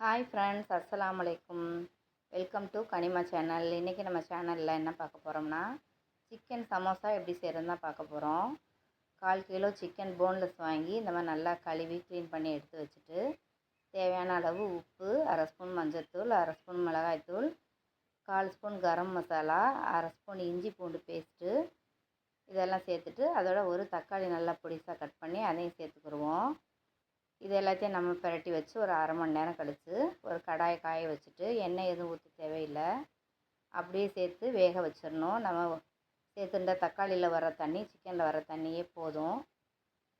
Hi friends அஸ்லாம் அலைக்கும் welcome to Kanima channel இன்றைக்கி நம்ம சேனலில் என்ன பார்க்க போகிறோம்னா சிக்கன் சமோசா எப்படி செய்கிறதுன்னு தான் பார்க்க போகிறோம் கால் கிலோ சிக்கன் போன்லெஸ் வாங்கி இந்த மாதிரி நல்லா கழுவி க்ளீன் பண்ணி எடுத்து வச்சுட்டு தேவையான அளவு உப்பு அரை ஸ்பூன் மஞ்சள்தூள் அரை ஸ்பூன் மிளகாய்த்தூள் கால் ஸ்பூன் கரம் மசாலா அரை ஸ்பூன் இஞ்சி பூண்டு பேஸ்ட்டு இதெல்லாம் சேர்த்துட்டு அதோட ஒரு தக்காளி நல்லா பொடிசாக கட் பண்ணி அதையும் சேர்த்துக்குருவோம். இது எல்லாத்தையும் நம்ம பிரட்டி வச்சு ஒரு அரை மணி நேரம் கழித்து ஒரு கடாயை காய வச்சுட்டு எண்ணெய் எதுவும் ஊற்ற தேவையில்லை. அப்படியே சேர்த்து வேக வச்சிடணும். நம்ம சேர்த்துட்ட தக்காளியில் வர தண்ணி சிக்கனில் வர தண்ணியே போதும்.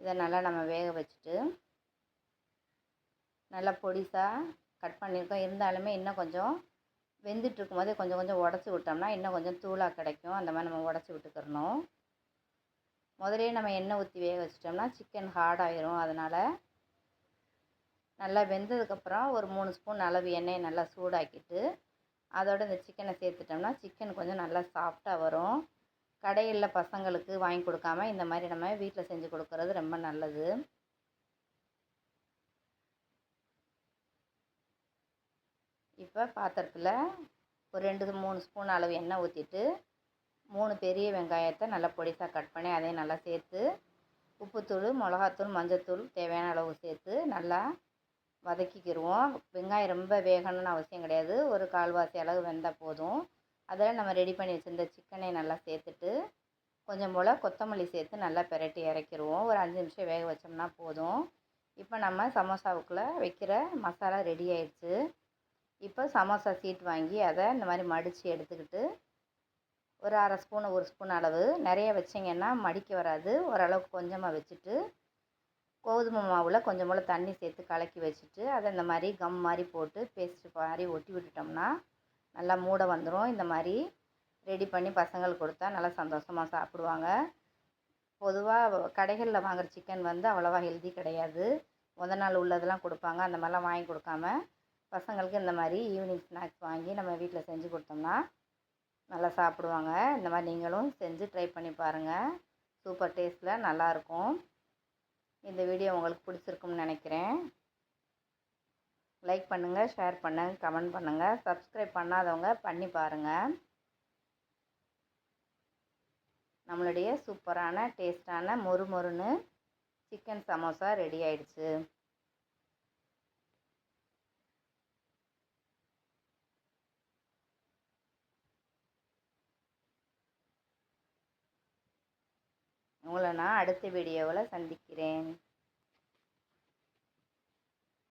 இதை நல்லா நம்ம வேக வச்சுட்டு நல்லா பொடிசாக கட் பண்ணியிருக்கோம். இருந்தாலுமே இன்னும் கொஞ்சம் வெந்துட்டு இருக்கும்போதே கொஞ்சம் கொஞ்சம் உடச்சி விட்டோம்னா இன்னும் கொஞ்சம் தூளாக கிடைக்கும். அந்த மாதிரி நம்ம உடச்சி விட்டுக்கிறணும். முதலே நம்ம எண்ணெய் ஊற்றி வேக வச்சிட்டோம்னா சிக்கன் ஹார்ட் ஆயிரும். அதனால் நல்லா வெந்ததுக்கப்புறம் ஒரு மூணு ஸ்பூன் அளவு எண்ணெயை நல்லா சூடாக்கிட்டு அதோட இந்த சிக்கனை சேர்த்துட்டோம்னா சிக்கன் கொஞ்சம் நல்லா சாஃப்டாக வரும். கடையில் பசங்களுக்கு வாங்கி கொடுக்காம இந்த மாதிரி நம்ம வீட்டில் செஞ்சு கொடுக்கறது ரொம்ப நல்லது. இப்போ பாத்திரத்தில் ஒரு ரெண்டு மூணு ஸ்பூன் அளவு எண்ணெய் ஊற்றிட்டு மூணு பெரிய வெங்காயத்தை நல்லா பொடிசாக கட் பண்ணி அதையும் நல்லா சேர்த்து உப்புத்தூள் மிளகாத்தூள் மஞ்சத்தூள் தேவையான அளவு சேர்த்து நல்லா வதக்கிக்கிடுவோம் வெங்காயம் ரொம்ப வேகணும்னு அவசியம் கிடையாது. ஒரு கால்வாசி அளவு வெந்தால் போதும். அதில் நம்ம ரெடி பண்ணி வச்சுருந்த சிக்கனை நல்லா சேர்த்துட்டு கொஞ்சம் போல் கொத்தமல்லி சேர்த்து நல்லா பிரட்டி இறக்கிடுவோம் ஒரு அஞ்சு நிமிஷம் வேக வச்சோம்னா போதும். இப்போ நம்ம சமோசாவுக்குள்ளே வைக்கிற மசாலா ரெடி ஆயிடுச்சு. இப்போ சமோசா சீட் வாங்கி அதை இந்த மாதிரி மடித்து எடுத்துக்கிட்டு ஒரு அரை ஸ்பூன் ஒரு ஸ்பூன் அளவு. நிறைய வச்சிங்கன்னா மடிக்க வராது. ஓரளவுக்கு கொஞ்சமாக வச்சுட்டு கோதுமை மாவில் கொஞ்சம் போல் தண்ணி சேர்த்து கலக்கி வச்சுட்டு அதை இந்த மாதிரி கம் மாதிரி போட்டு பேஸ்ட்டு மாதிரி ஒட்டி விட்டுட்டோம்னா நல்லா மூட வந்துடும் இந்த மாதிரி ரெடி பண்ணி பசங்களுக்கு கொடுத்தா நல்லா சந்தோஷமாக சாப்பிடுவாங்க. பொதுவாக கடைகளில் வாங்குகிற சிக்கன் வந்து அவ்வளோவா ஹெல்தி கிடையாது. முத நாள் உள்ளதெல்லாம் கொடுப்பாங்க. அந்த மாதிரிலாம் வாங்கி கொடுக்காம பசங்களுக்கு இந்த மாதிரி ஈவினிங் ஸ்நாக்ஸ் வாங்கி நம்ம வீட்டில் செஞ்சு கொடுத்தோம்னா நல்லா சாப்பிடுவாங்க. இந்த மாதிரி நீங்களும் செஞ்சு ட்ரை பண்ணி பாருங்கள் சூப்பர் டேஸ்ட்டில் நல்லாயிருக்கும் இந்த வீடியோ உங்களுக்கு பிடிச்சிருக்கும்னு நினைக்கிறேன். லைக் பண்ணுங்கள் ஷேர் பண்ணுங்கள் கமெண்ட் பண்ணுங்கள் சப்ஸ்கிரைப் பண்ணாதவங்க பண்ணி பாருங்கள் நம்மளுடைய சூப்பரான டேஸ்டான மொறு மொறுன்னு சிக்கன் சமோசா ரெடி ஆயிடுச்சு. உங்களை நான் அடுத்த வீடியோவில் சந்திக்கிறேன்.